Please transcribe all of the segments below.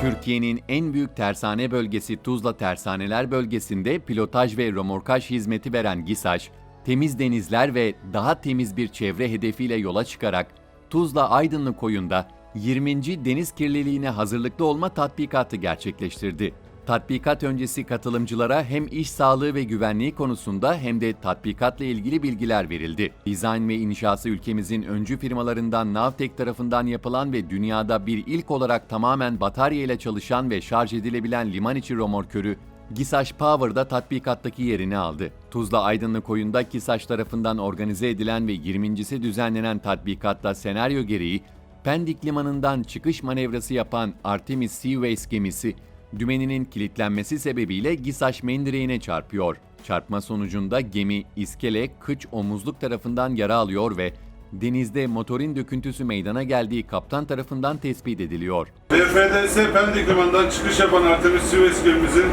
Türkiye'nin en büyük tersane bölgesi Tuzla Tersaneler bölgesinde pilotaj ve romorkaj hizmeti veren GİSAŞ, temiz denizler ve daha temiz bir çevre hedefiyle yola çıkarak Tuzla Aydınlı Koyun'da 20. deniz kirliliğine hazırlıklı olma tatbikatı gerçekleştirdi. Tatbikat öncesi katılımcılara hem iş sağlığı ve güvenliği konusunda hem de tatbikatla ilgili bilgiler verildi. Dizayn ve inşası ülkemizin öncü firmalarından Navtek tarafından yapılan ve dünyada bir ilk olarak tamamen batarya ile çalışan ve şarj edilebilen liman içi romorkörü Gisaş Power'da tatbikattaki yerini aldı. Tuzla Aydınlık Koyun'da Gisaş tarafından organize edilen ve 20.si düzenlenen tatbikatta senaryo gereği Pendik Limanı'ndan çıkış manevrası yapan Artemis Seaways gemisi dümeninin kilitlenmesi sebebiyle Gisaş mendireğine çarpıyor. Çarpma sonucunda gemi iskele, kıç, omuzluk tarafından yara alıyor ve denizde motorin döküntüsü meydana geldiği kaptan tarafından tespit ediliyor. DFDS Pendik Limanı'ndan çıkış yapan Artemis Sivas gemimizin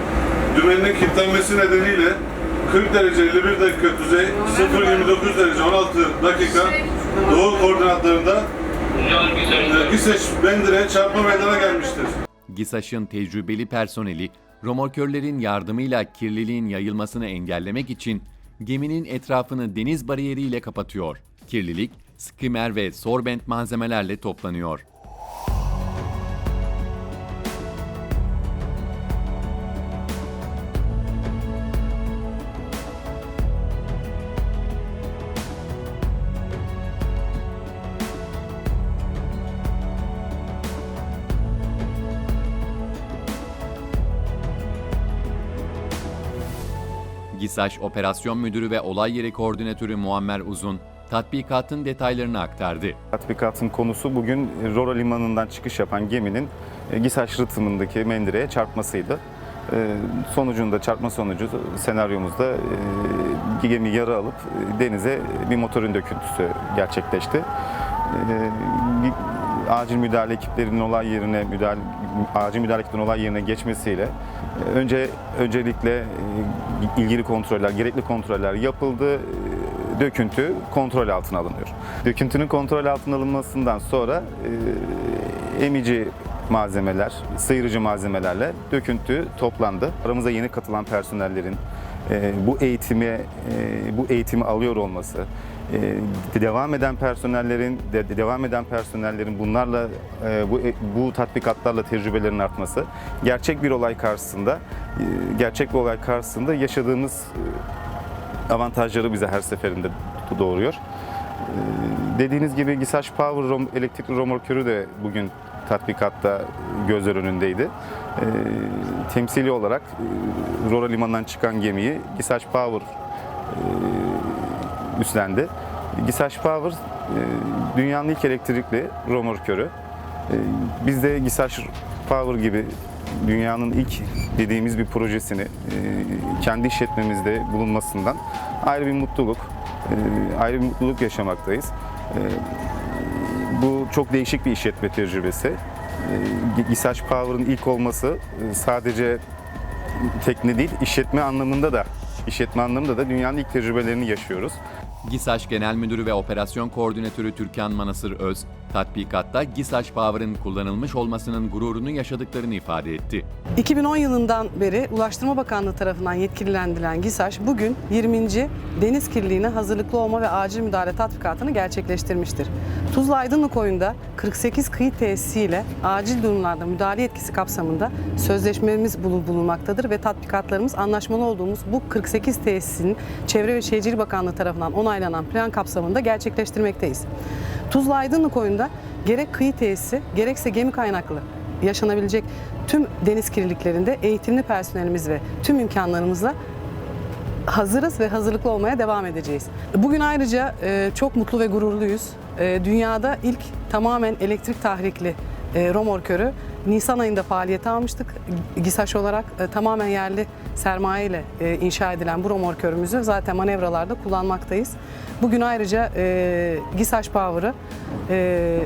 dümeninin kilitlenmesi nedeniyle 40 derece 51 dakika kuzey, 0.29 derece 16 dakika doğu koordinatlarında e, Giseç Bendir'e çarpma meydana gelmiştir. GİSAŞ'ın tecrübeli personeli, romorkörlerin yardımıyla kirliliğin yayılmasını engellemek için geminin etrafını deniz bariyeriyle kapatıyor. Kirlilik, skimmer ve sorbent malzemelerle toplanıyor. GİSAŞ Operasyon Müdürü ve Olay Yeri Koordinatörü Muammer Uzun, tatbikatın detaylarını aktardı. Tatbikatın konusu bugün Rora Limanı'ndan çıkış yapan geminin e, Gisaş rıtımındaki mendireğe çarpmasıydı. E, Sonucunda çarpma sonucu senaryomuzda e, gemi yarı alıp denize bir motorun döküntüsü gerçekleşti. Acil müdahale ekiplerinin olay yerine müdahale acil müdahale ekiplerinin olay yerine geçmesiyle e, önce öncelikle e, ilgili kontroller, gerekli kontroller yapıldı. E, Döküntü kontrol altına alınıyor. Döküntünün kontrol altına alınmasından sonra emici malzemeler, sıyırıcı malzemelerle döküntü toplandı. Aramıza yeni katılan personellerin bu eğitimi bu eğitimi alıyor olması, e, devam eden personellerin de, devam eden personellerin bunlarla e, bu bu tatbikatlarla tecrübelerinin artması gerçek bir olay karşısında e, gerçek bir olay karşısında yaşadığımız e, avantajları bize her seferinde doğuruyor. Ee, Dediğiniz gibi Gisaş Power rom, elektrikli romorkörü de bugün tatbikatta gözler önündeydi. Ee, temsili olarak e, Rora Limanı'ndan çıkan gemiyi Gisaş Power e, üstlendi. Gisaş Power e, dünyanın ilk elektrikli romorkörü. E, Biz de Gisaş Power gibi dünyanın ilk dediğimiz bir projesini e, kendi işletmemizde bulunmasından ayrı bir mutluluk, ayrı bir mutluluk yaşamaktayız. Bu çok değişik bir işletme tecrübesi. Gisaş Power'ın ilk olması sadece tekne değil, işletme anlamında da işletme anlamında da dünyanın ilk tecrübelerini yaşıyoruz. GİSAŞ Genel Müdürü ve Operasyon Koordinatörü Türkan Manasır Öz, tatbikatta GİSAŞ Power'ın kullanılmış olmasının gururunu yaşadıklarını ifade etti. 2010 yılından beri Ulaştırma Bakanlığı tarafından yetkililendirilen GİSAŞ bugün 20. deniz kirliliğine hazırlıklı olma ve acil müdahale tatbikatını gerçekleştirmiştir. Tuzla Aydınlık Koyun'da 48 kıyı tesisiyle acil durumlarda müdahale yetkisi kapsamında sözleşmemiz bulun- bulunmaktadır ve tatbikatlarımız anlaşmalı olduğumuz bu 48 tesisin Çevre ve Şehircilik Bakanlığı tarafından onaylanan plan kapsamında gerçekleştirmekteyiz. Tuzla Aydınlık Koyun'da gerek kıyı tesisi gerekse gemi kaynaklı yaşanabilecek tüm deniz kirliliklerinde eğitimli personelimiz ve tüm imkanlarımızla hazırız ve hazırlıklı olmaya devam edeceğiz. Bugün ayrıca e, çok mutlu ve gururluyuz. E, dünyada ilk tamamen elektrik tahrikli romorkörü Nisan ayında faaliyete almıştık. GİSAŞ olarak e, tamamen yerli sermaye ile e, inşa edilen bu romorkörümüzü zaten manevralarda kullanmaktayız. Bugün ayrıca e, GİSAŞ Power'ı e,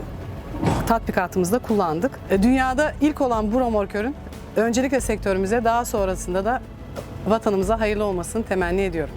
tatbikatımızda kullandık. E, Dünyada ilk olan bu romorkörün öncelikle sektörümüze daha sonrasında da vatanımıza hayırlı olmasını temenni ediyorum.